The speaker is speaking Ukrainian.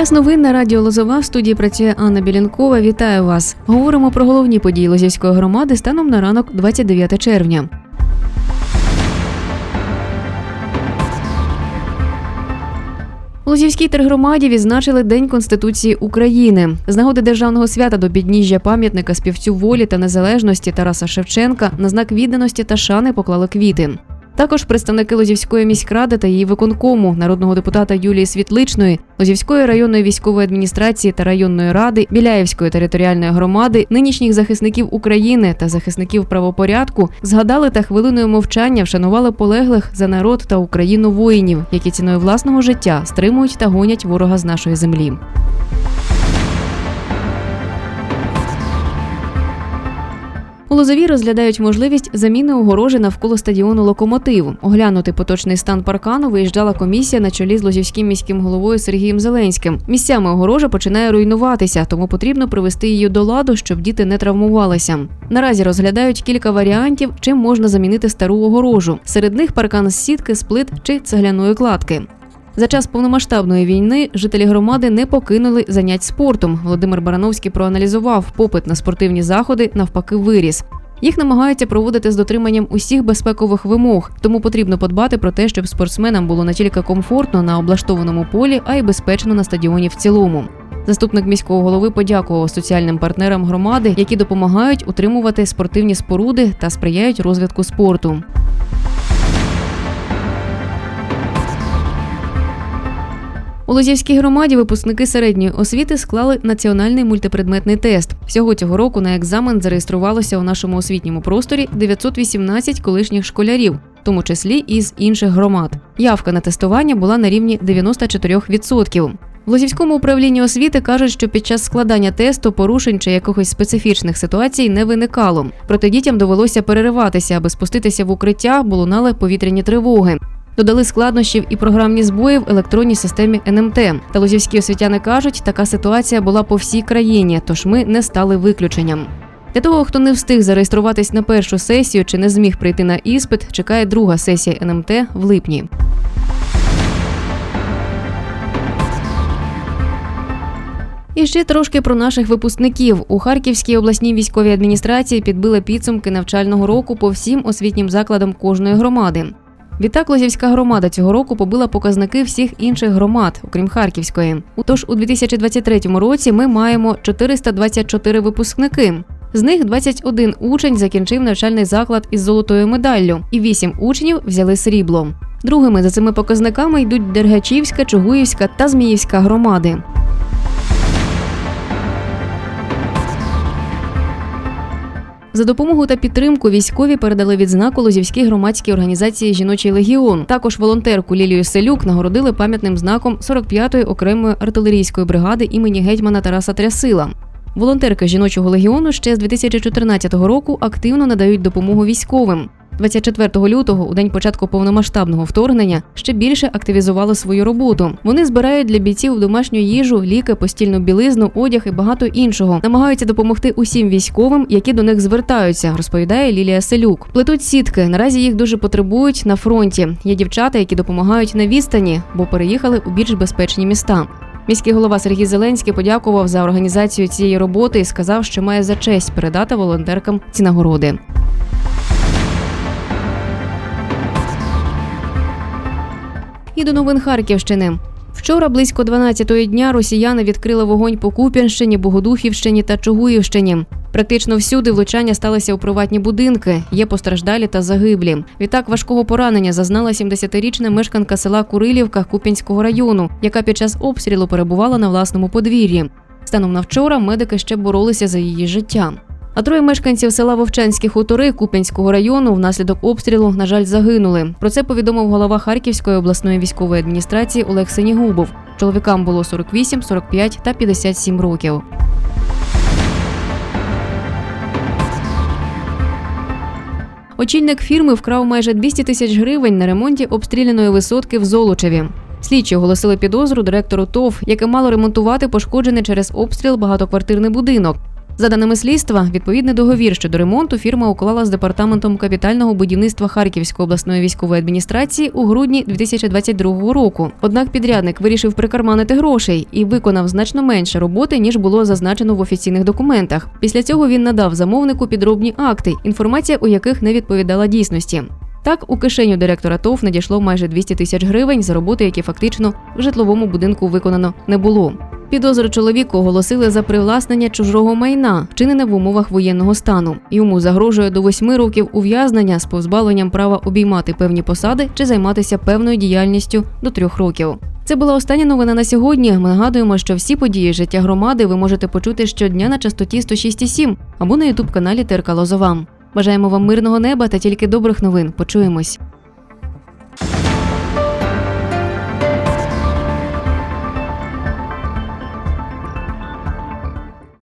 Час новин на радіо Лозова в студії працює Анна Білянкова. Вітаю вас. Говоримо про головні події Лозівської громади станом на ранок 29 червня. У Лозівській тергромаді відзначили День Конституції України. З нагоди державного свята до підніжжя пам'ятника співцю волі та незалежності Тараса Шевченка на знак відданості та шани поклали квіти. Також представники Лозівської міськради та її виконкому, народного депутата Юлії Світличної, Лозівської районної військової адміністрації та районної ради, Біляєвської територіальної громади, нинішніх захисників України та захисників правопорядку згадали та хвилиною мовчання вшанували полеглих за народ та Україну воїнів, які ціною власного життя стримують та гонять ворога з нашої землі. У Лозові розглядають можливість заміни огорожі навколо стадіону Локомотив. Оглянути поточний стан паркану виїжджала комісія на чолі з Лозівським міським головою Сергієм Зеленським. Місцями огорожа починає руйнуватися, тому потрібно привести її до ладу, щоб діти не травмувалися. Наразі розглядають кілька варіантів, чим можна замінити стару огорожу. Серед них паркан з сітки, з плит чи цегляної кладки. За час повномасштабної війни жителі громади не покинули занять спортом. Володимир Барановський проаналізував попит на спортивні заходи, навпаки, виріс. Їх намагаються проводити з дотриманням усіх безпекових вимог, тому потрібно подбати про те, щоб спортсменам було не тільки комфортно на облаштованому полі, а й безпечно на стадіоні в цілому. Заступник міського голови подякував соціальним партнерам громади, які допомагають утримувати спортивні споруди та сприяють розвитку спорту. У Лозівській громаді випускники середньої освіти склали національний мультипредметний тест. Всього цього року на екзамен зареєструвалося у нашому освітньому просторі 918 колишніх школярів, в тому числі із інших громад. Явка на тестування була на рівні 94%. В Лозівському управлінні освіти кажуть, що під час складання тесту порушень чи якихось специфічних ситуацій не виникало. Проте дітям довелося перериватися, аби спуститися в укриття, бо лунали повітряні тривоги. Додали складнощів і програмні збої в електронній системі НМТ. Та лозівські освітяни кажуть, така ситуація була по всій країні, тож ми не стали виключенням. Для того, хто не встиг зареєструватись на першу сесію чи не зміг прийти на іспит, чекає друга сесія НМТ в липні. І ще трошки про наших випускників у Харківській обласній військовій адміністрації підбили підсумки навчального року по всім освітнім закладам кожної громади. Відтак Лозівська громада цього року побила показники всіх інших громад, окрім Харківської. Утож у 2023 році ми маємо 424 випускники. З них 21 учень закінчив навчальний заклад із золотою медаллю, і 8 учнів взяли срібло. Другими за цими показниками йдуть Дергачівська, Чугуївська та Зміївська громади. За допомогу та підтримку військові передали відзнаку Лозівській громадській організації Жіночий легіон. Також волонтерку Лілію Селюк нагородили пам'ятним знаком 45-ї окремої артилерійської бригади імені гетьмана Тараса Трясила. Волонтерки жіночого легіону ще з 2014 року активно надають допомогу військовим. 24 лютого, у день початку повномасштабного вторгнення, ще більше активізували свою роботу. Вони збирають для бійців домашню їжу, ліки, постільну білизну, одяг і багато іншого. Намагаються допомогти усім військовим, які до них звертаються, розповідає Лілія Селюк. Плетуть сітки. Наразі їх дуже потребують на фронті. Є дівчата, які допомагають на відстані, бо переїхали у більш безпечні міста. Міський голова Сергій Зеленський подякував за організацію цієї роботи і сказав, що має за честь передати волонтеркам ці нагороди. І до новин Харківщини. Вчора близько 12-ї дня росіяни відкрили вогонь по Куп'янщині, Богодухівщині та Чугуївщині. Практично всюди влучання сталися у приватні будинки. Є постраждалі та загиблі. Відтак важкого поранення зазнала 70-річна мешканка села Курилівка Куп'янського району, яка під час обстрілу перебувала на власному подвір'ї. Станом на вчора медики ще боролися за її життя. А троє мешканців села Вовчанські хутори Куп'янського району внаслідок обстрілу, на жаль, загинули. Про це повідомив голова Харківської обласної військової адміністрації Олег Синігубов. Чоловікам було 48, 45 та 57 років. Очільник фірми вкрав майже 200 тисяч гривень на ремонті обстріляної висотки в Золочеві. Слідчі оголосили підозру директору ТОВ, яке мало ремонтувати пошкоджений через обстріл багатоквартирний будинок. За даними слідства, відповідний договір щодо ремонту фірма уклала з департаментом капітального будівництва Харківської обласної військової адміністрації у грудні 2022 року. Однак підрядник вирішив прикарманити грошей і виконав значно менше роботи ніж було зазначено в офіційних документах. Після цього він надав замовнику підробні акти, інформація у яких не відповідала дійсності. Так, у кишеню директора ТОВ надійшло майже 200 тисяч гривень за роботи, які фактично в житловому будинку виконано не було. Підозру чоловіку оголосили за привласнення чужого майна, вчинене в умовах воєнного стану. Йому загрожує до восьми років ув'язнення з позбавленням права обіймати певні посади чи займатися певною діяльністю до трьох років. Це була остання новина на сьогодні. Ми нагадуємо, що всі події життя громади ви можете почути щодня на частоті 106,7 або на ютуб каналі ТРК Лозова. Бажаємо вам мирного неба та тільки добрих новин. Почуємось.